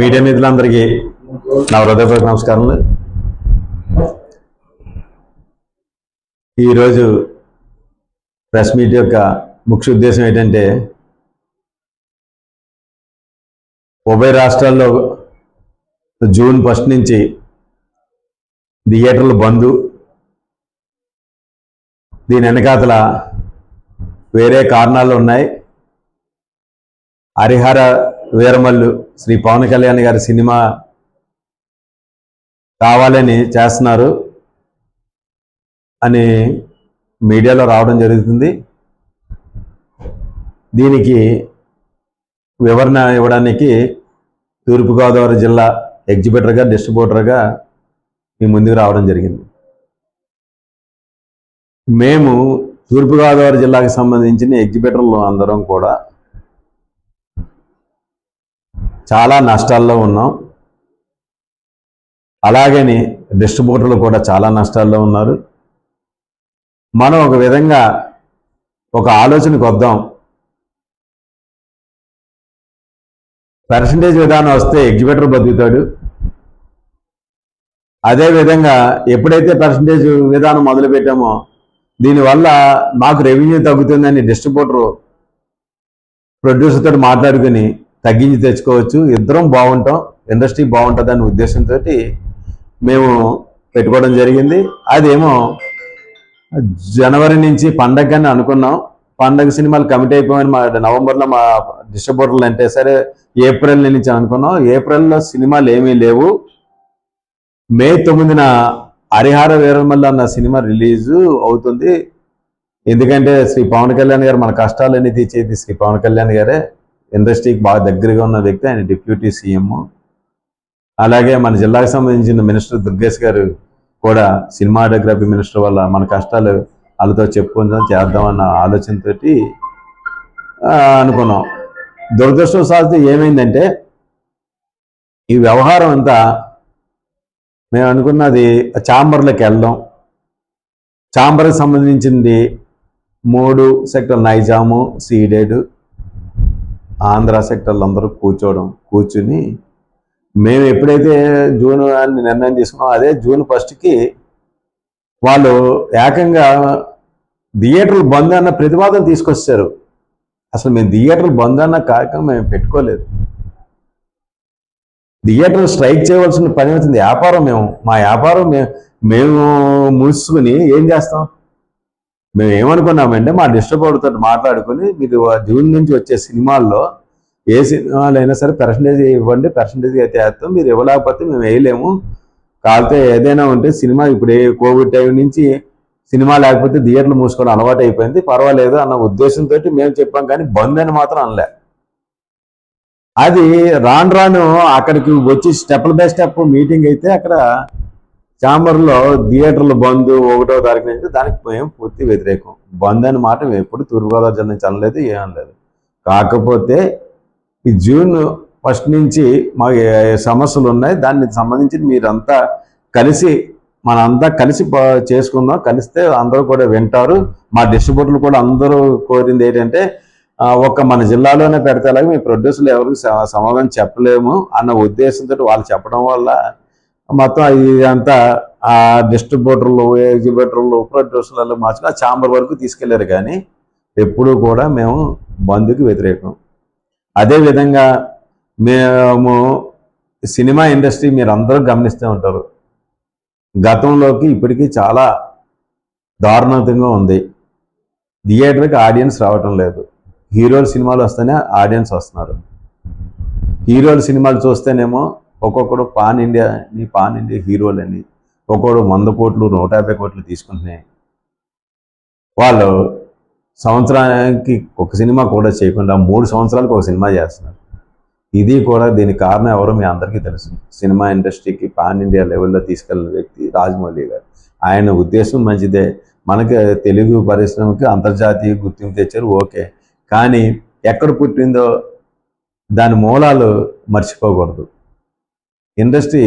Media మిత్రులందరికీ నా హృదయపూర్వక నమస్కారాలు ఈరోజు ప్రెస్ మీట్ యొక్క ముఖ్య ఉద్దేశం ఏంటంటే ఉభయ రాష్ట్రాల్లో జూన్ ఫస్ట్ నుంచి థియేటర్లు బంద్ దీని వెనకాతల వేరే కారణాలు ఉన్నాయి. హరిహర వీరమల్లు శ్రీ పవన్ కళ్యాణ్ గారి సినిమా కావాలని చేస్తున్నారు అని మీడియాలో రావడం జరుగుతుంది. దీనికి వివరణ ఇవ్వడానికి తూర్పుగోదావరి జిల్లా ఎగ్జిబిటర్గా డిస్ట్రిబ్యూటర్గా మీ ముందుకు రావడం జరిగింది. మేము తూర్పుగోదావరి జిల్లాకు సంబంధించిన ఎగ్జిబిటర్లు అందరం కూడా చాలా నష్టాల్లో ఉన్నాం. అలాగని డిస్ట్రిబ్యూటర్లు కూడా చాలా నష్టాల్లో ఉన్నారు. మనం ఒక విధంగా ఒక ఆలోచనకు వద్దాం. పర్సంటేజ్ విధానం వస్తే ఎగ్జిబిటర్ బతుకుతాడు. అదేవిధంగా ఎప్పుడైతే పర్సంటేజ్ విధానం మొదలు పెట్టామో దీనివల్ల మాకు రెవెన్యూ తగ్గుతుందని డిస్ట్రిబ్యూటర్ ప్రొడ్యూసర్తో మాట్లాడుకుని తగ్గించి తెచ్చుకోవచ్చు. ఇద్దరం బాగుంటాం. ఇండస్ట్రీ బాగుంటుంది అనే ఉద్దేశంతో మేము పెట్టుకోవడం జరిగింది. అదేమో జనవరి నుంచి పండగని అనుకున్నాం. పండగ సినిమాలు కమిట్ అయిపోయాయని మా నవంబర్లో మా డిస్ట్రిబ్యూటర్లు అంటే సరే ఏప్రిల్ నుంచి అనుకున్నాం. ఏప్రిల్లో సినిమాలు ఏమీ లేవు. మే తొమ్మిదిన హరిహార వీరమల్ల అన్న సినిమా రిలీజు అవుతుంది. ఎందుకంటే శ్రీ పవన్ కళ్యాణ్ గారు మన కష్టాలన్నీ తీర్చేది శ్రీ పవన్ కళ్యాణ్ గారే. ఇండస్ట్రీకి బాగా దగ్గరగా ఉన్న వ్యక్తి ఆయన డిప్యూటీ సీఎం. అలాగే మన జిల్లాకు సంబంధించిన మినిస్టర్ దుర్గేష్ గారు కూడా సినిమాటోగ్రఫీ మినిస్టర్ వల్ల మన కష్టాలు వాళ్ళతో చెప్పుకుందాం చేద్దామన్న ఆలోచనతో ఆ, అనుకున్నాం. దురదృష్టవశాత్తు ఏమైందంటే ఈ వ్యవహారం అంతా మేము అనుకున్నది ఛాంబర్లోకి వెళ్ళడం. ఛాంబర్కి సంబంధించింది మూడు సెక్టర్ నైజాము సీడెడ్ ఆంధ్ర సెక్టర్లు అందరూ కూర్చోవడం కూర్చుని మేము ఎప్పుడైతే జూన్ అని నిర్ణయం తీసుకున్నాం అదే జూన్ ఫస్ట్కి వాళ్ళు ఏకంగా థియేటర్లు బంద్ అన్న ప్రతిపాదన తీసుకొచ్చారు. అసలు మేము థియేటర్లు బంద్ అన్న కార్యక్రమం మేము పెట్టుకోలేదు. థియేటర్ స్ట్రైక్ చేయవలసిన పని అవుతుంది వ్యాపారం మేము మా వ్యాపారం మేము మేము మూసుకుని ఏం చేస్తాం? మేము ఏమనుకున్నామంటే మా డిస్టర్బ్ తోటి మాట్లాడుకుని మీరు జూన్ నుంచి వచ్చే సినిమాల్లో ఏ సినిమాలు అయినా సరే పర్సంటేజ్ ఇవ్వండి పర్సంటేజ్ అయితే వేస్తాం. మీరు ఇవ్వలేకపోతే మేము వేయలేము. కాకపోతే ఏదైనా ఉంటే సినిమా ఇప్పుడు కోవిడ్ టైం నుంచి సినిమా లేకపోతే థియేటర్లు మూసుకోవడం అలవాటు అయిపోయింది. పర్వాలేదు అన్న ఉద్దేశంతో మేము చెప్పాం కానీ బంద్ అని మాత్రం అనలే. అది రాను రాను అక్కడికి వచ్చి స్టెప్ బై స్టెప్ మీటింగ్ అయితే అక్కడ చాంబర్లో థియేటర్లు బంద్ ఒకటో తారీఖు నుంచి దానికి మేము పూర్తి వ్యతిరేకం. బంద్ అని మాట మేము ఎప్పుడు తూర్పుగోదావరి జిల్లా నుంచి అనలేదు ఏం లేదు కాకపోతే ఈ జూన్ ఫస్ట్ నుంచి మా సమస్యలు ఉన్నాయి దానికి సంబంధించి మీరంతా కలిసి మనంతా కలిసి చేసుకుందాం. కలిస్తే అందరూ కూడా వింటారు. మా డిస్ట్రిబ్యూటర్లు కూడా అందరూ కోరింది ఏంటంటే ఒక ఒక్క మన జిల్లాలోనే పెడితే అలాగే మీ ప్రొడ్యూసర్లు ఎవరికి స- సమాధానం చెప్పలేము అన్న ఉద్దేశంతో వాళ్ళు చెప్పడం వల్ల మొత్తం ఇదంతా ఆ డిస్ట్రిబ్యూటర్లు ఎగ్జిబ్యూటర్లు ప్రొడ్యూసర్లు మార్చుకుని ఆ ఛాంబర్ వరకు తీసుకెళ్ళారు కానీ ఎప్పుడూ కూడా మేము బంద్కి వ్యతిరేకం. అదేవిధంగా మేము సినిమా ఇండస్ట్రీ మీరు అందరూ గమనిస్తూ ఉంటారు. గతంలోకి ఇప్పటికీ చాలా దారుణంగా ఉంది. థియేటర్కి ఆడియన్స్ రావటం లేదు. హీరోల సినిమాలు వస్తేనే ఆడియన్స్ వస్తున్నారు. హీరోల సినిమాలు చూస్తేనేమో ఒక్కొక్కడు పాన్ ఇండియా నీ పాన్ ఇండియా హీరోలని ఒక్కొక్కడు వంద కోట్లు నూట యాభై కోట్లు తీసుకుంటున్నాయి. వాళ్ళు సంవత్సరానికి ఒక సినిమా కూడా చేయకుండా మూడు సంవత్సరాలకు ఒక సినిమా చేస్తున్నారు. ఇది కూడా దీనికి కారణం ఎవరో మీ అందరికీ తెలుసు. సినిమా ఇండస్ట్రీకి పాన్ ఇండియా లెవెల్లో తీసుకెళ్ళిన వ్యక్తి రాజమౌళి గారు. ఆయన ఉద్దేశం మంచిదే. మనకి తెలుగు పరిశ్రమకి అంతర్జాతీయ గుర్తింపు తెచ్చారు ఓకే. కానీ ఎక్కడ పుట్టిందో దాని మూలాలు మర్చిపోకూడదు. ఇండస్ట్రీ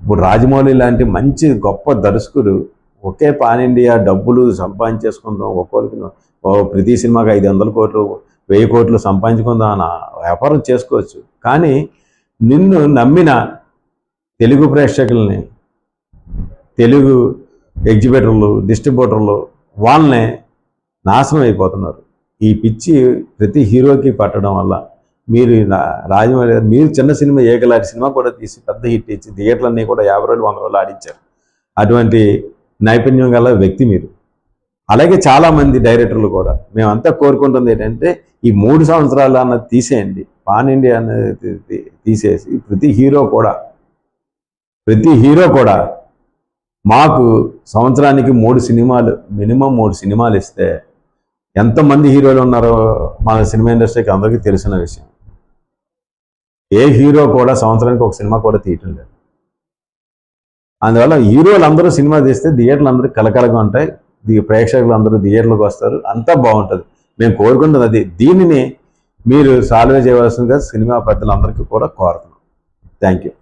ఇప్పుడు రాజమౌళి లాంటి మంచి గొప్ప దర్శకుడు ఒకే పాన్ ఇండియా డబ్బులు సంపాదించేసుకుందాం ఒక్కొక్కరికి ప్రతి సినిమాకి ఐదు వందల కోట్లు వెయ్యి కోట్లు సంపాదించుకుందాం అన్న వ్యాపారం చేసుకోవచ్చు. కానీ నిన్ను నమ్మిన తెలుగు ప్రేక్షకుల్ని తెలుగు ఎగ్జిబిటర్లు డిస్ట్రిబ్యూటర్లు వాళ్ళనే నాశనం అయిపోతున్నారు. ఈ పిచ్చి ప్రతి హీరోకి పట్టడం వల్ల మీరు రాజమౌళి గారు మీరు చిన్న సినిమా ఏకలాంటి సినిమా కూడా తీసి పెద్ద హిట్ ఇచ్చి థియేటర్లన్నీ కూడా యాభై రోజులు వంద రోజులు ఆడించారు. అటువంటి నైపుణ్యం గల వ్యక్తి మీరు. అలాగే చాలామంది డైరెక్టర్లు కూడా. మేమంతా కోరుకుంటుంది ఏంటంటే ఈ మూడు సంవత్సరాలు అన్నది తీసేయండి. పాన్ ఇండియా అనేది తీ- తీసేసి ప్రతి హీరో కూడా ప్రతి హీరో కూడా మాకు సంవత్సరానికి మూడు సినిమాలు మినిమం మూడు సినిమాలు ఇస్తే ఎంతమంది హీరోలు ఉన్నారో మన సినిమా ఇండస్ట్రీకి అందరికీ తెలిసిన విషయం. ఏ హీరో కూడా సంవత్సరానికి ఒక సినిమా కూడా తీయటం లేదు. అందువల్ల హీరోలు అందరూ సినిమా తీస్తే థియేటర్లు అందరూ కలకలగా ఉంటాయి. దీ- ప్రేక్షకులు అందరూ థియేటర్లకు వస్తారు. అంతా బాగుంటుంది. మేము కోరుకుంటుంది అది. దీనిని మీరు సాల్వ్ చేయవలసిందిగా సినిమా పెద్దలందరికీ కూడా కోరుతున్నాం. Thank you.